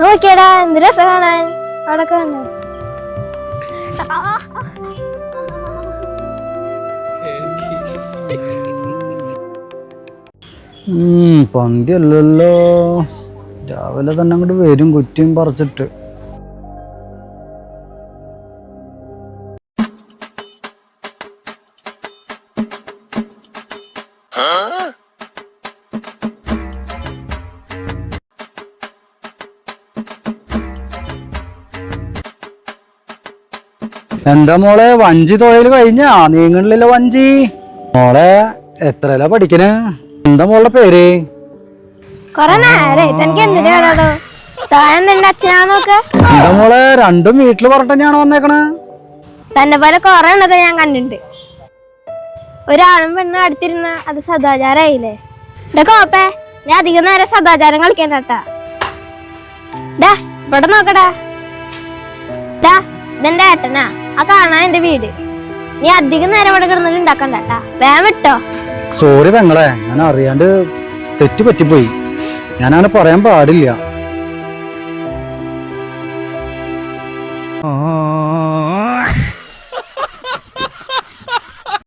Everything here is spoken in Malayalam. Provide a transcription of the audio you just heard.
നോക്കിയടാ എന്ത് രസം കാണാൻ അവിടെ കാണു പന്തി അല്ലല്ലോ രാവിലെ തന്നെ അങ്ങോട്ട് വരും കുറ്റിയും പറിച്ചിട്ട്. എന്താ മോളെ വഞ്ചി തൊഴിൽ കഴിഞ്ഞാ? നീങ്ങണില്ല വഞ്ചി. മോളെ എത്രയല്ല പഠിക്കണേ? എന്താ മോളുടെ പേര്? എന്താ മോളെ രണ്ടും വീട്ടിൽ ഞാൻ വന്നേക്കണ? തന്നെ പോലെ കൊറേ ഉണ്ടത് ഞാൻ കണ്ടിട്ടുണ്ട്. ഒരാണും പെണ്ണും അടുത്തിരുന്ന അത് സദാചാരായില്ലേ? എന്റെ കോപ്പേ ഞാൻ അധികം നേരം സദാചാരം കളിക്കാൻ കേട്ടാ ഇവിടെ നോക്കടാ. ഇതെന്റെ ഏട്ടനാ. ആ കാണാൻ എന്റെ വീട്? നീ അധികം നേരം ഇവിടെ കിടന്നിട്ട് ഉണ്ടാക്കണ്ട കേട്ടാ. വേഗം വിട്ടോ. സോറി പെങ്ങളെ ഞാൻ അറിയാണ്ട് തെറ്റ് പറ്റിപ്പോയി. ഞാനങ്ങനെ പറയാൻ പാടില്ല. ആ